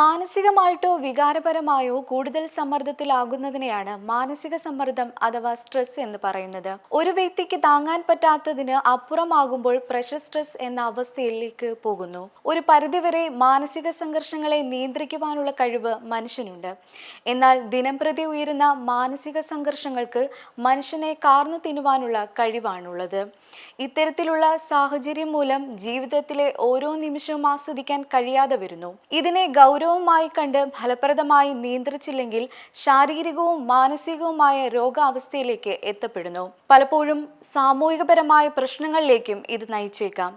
മാനസികമായിട്ടോ വികാരപരമായോ കൂടുതൽ സമ്മർദ്ദത്തിലാകുന്നതിനെയാണ് മാനസിക സമ്മർദ്ദം അഥവാ സ്ട്രെസ് എന്ന് പറയുന്നത്. ഒരു വ്യക്തിക്ക് താങ്ങാൻ പറ്റാത്തതിന് അപ്പുറമാകുമ്പോൾ പ്രഷർ സ്ട്രെസ് എന്ന അവസ്ഥയിലേക്ക് പോകുന്നു. ഒരു പരിധിവരെ മാനസിക സംഘർഷങ്ങളെ നിയന്ത്രിക്കുവാനുള്ള കഴിവ് മനുഷ്യനുണ്ട്. എന്നാൽ ദിനംപ്രതി ഉയരുന്ന മാനസിക സംഘർഷങ്ങൾക്ക് മനുഷ്യനെ കാർന്നു തിന്നുവാനുള്ള കഴിവാണുള്ളത്. ഇത്തരത്തിലുള്ള സാഹചര്യം മൂലം ജീവിതത്തിലെ ഓരോ നിമിഷവും ആസ്വദിക്കാൻ കഴിയാതെ വരുന്നു. ഇതിനെ ഗൗരവമായി കണ്ട് ഫലപ്രദമായി നിയന്ത്രിച്ചില്ലെങ്കിൽ ശാരീരികവും മാനസികവുമായ രോഗാവസ്ഥയിലേക്ക് എത്തപ്പെടുന്നു. പലപ്പോഴും സാമൂഹികപരമായ പ്രശ്നങ്ങളിലേക്കും ഇത് നയിച്ചേക്കാം.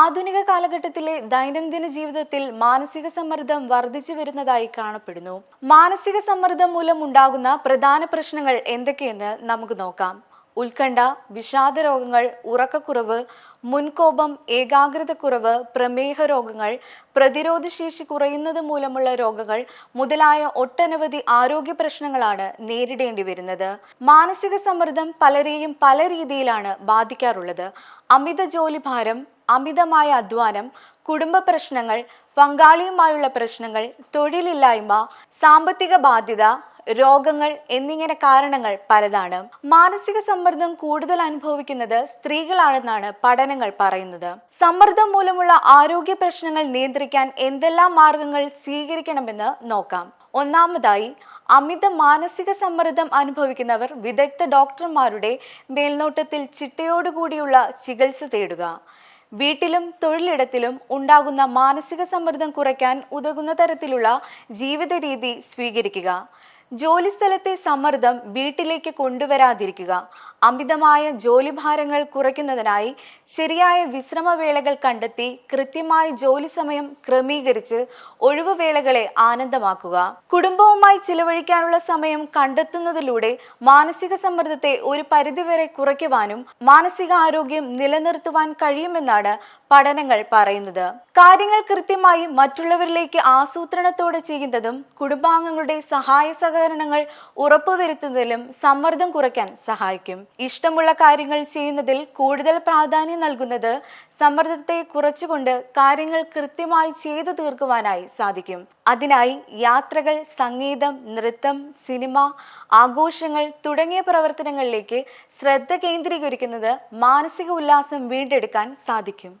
ആധുനിക കാലഘട്ടത്തിലെ ദൈനംദിന ജീവിതത്തിൽ മാനസിക സമ്മർദ്ദം വർദ്ധിച്ചു വരുന്നതായി കാണപ്പെടുന്നു. മാനസിക സമ്മർദ്ദം മൂലം ഉണ്ടാകുന്ന പ്രധാന പ്രശ്നങ്ങൾ എന്തൊക്കെയെന്ന് നമുക്ക് നോക്കാം. ഉത്കണ്ഠ വിഷാദ രോഗങ്ങൾ ഉറക്കക്കുറവ് മുൻകോപം ഏകാഗ്രതക്കുറവ് പ്രമേഹ രോഗങ്ങൾ പ്രതിരോധശേഷി കുറയുന്നത് മൂലമുള്ള രോഗങ്ങൾ മുതലായ ഒട്ടനവധി ആരോഗ്യ പ്രശ്നങ്ങളാണ് നേരിടേണ്ടി വരുന്നത്. മാനസിക സമ്മർദ്ദം പലരെയും പല രീതിയിലാണ് ബാധിക്കാറുള്ളത്. അമിത ജോലിഭാരം അമിതമായ അധ്വാനം കുടുംബ പ്രശ്നങ്ങൾ പങ്കാളിയുമായുള്ള പ്രശ്നങ്ങൾ തൊഴിലില്ലായ്മ സാമ്പത്തിക ബാധ്യത രോഗങ്ങൾ എന്നിങ്ങനെ കാരണങ്ങൾ പലതാണ്. മാനസിക സമ്മർദ്ദം കൂടുതൽ അനുഭവിക്കുന്നത് സ്ത്രീകളാണെന്നാണ് പഠനങ്ങൾ പറയുന്നത്. സമ്മർദ്ദം മൂലമുള്ള ആരോഗ്യ പ്രശ്നങ്ങൾ നിയന്ത്രിക്കാൻ എന്തെല്ലാം മാർഗങ്ങൾ സ്വീകരിക്കണമെന്ന് നോക്കാം. ഒന്നാമതായി അമിത മാനസിക സമ്മർദ്ദം അനുഭവിക്കുന്നവർ വിദഗ്ധ ഡോക്ടർമാരുടെ മേൽനോട്ടത്തിൽ ചിട്ടയോടുകൂടിയുള്ള ചികിത്സ തേടുക. വീട്ടിലും തൊഴിലിടത്തിലും ഉണ്ടാകുന്ന മാനസിക സമ്മർദ്ദം കുറയ്ക്കാൻ ഉതകുന്ന തരത്തിലുള്ള ജീവിത രീതി സ്വീകരിക്കുക. ജോലിസ്ഥലത്തെ സമ്മർദ്ദം വീട്ടിലേക്ക് കൊണ്ടുവരാതിരിക്കുക. അമിതമായ ജോലിഭാരങ്ങൾ കുറയ്ക്കുന്നതിനായി ശരിയായ വിശ്രമവേളകൾ കണ്ടെത്തി കൃത്യമായി ജോലി സമയം ക്രമീകരിച്ച് ഒഴിവുവേളകളെ ആനന്ദമാക്കുക. കുടുംബവുമായി ചിലവഴിക്കാനുള്ള സമയം കണ്ടെത്തുന്നതിലൂടെ മാനസിക സമ്മർദ്ദത്തെ ഒരു പരിധിവരെ കുറയ്ക്കുവാനും മാനസിക ആരോഗ്യം നിലനിർത്തുവാൻ കഴിയുമെന്നാണ് പഠനങ്ങൾ പറയുന്നത്. കാര്യങ്ങൾ കൃത്യമായി മറ്റുള്ളവരിലേക്ക് ആസൂത്രണത്തോടെ ചെയ്യുന്നതും കുടുംബാംഗങ്ങളുടെ സഹായ സഹകരണങ്ങൾ ഉറപ്പുവരുത്തുന്നതിലും സമ്മർദ്ദം കുറയ്ക്കാൻ സഹായിക്കും. ഇഷ്ടമുള്ള കാര്യങ്ങൾ ചെയ്യുന്നതിൽ കൂടുതൽ പ്രാധാന്യം നൽകുന്നത് സമ്മർദ്ദത്തെ കുറച്ചുകൊണ്ട് കാര്യങ്ങൾ കൃത്യമായി ചെയ്തു തീർക്കുവാനായി സാധിക്കും. അതിനായി യാത്രകൾ സംഗീതം നൃത്തം സിനിമ ആഘോഷങ്ങൾ തുടങ്ങിയ പ്രവർത്തനങ്ങളിലേക്ക് ശ്രദ്ധ കേന്ദ്രീകരിക്കുന്നത് മാനസിക ഉല്ലാസം വീണ്ടെടുക്കാൻ സാധിക്കും.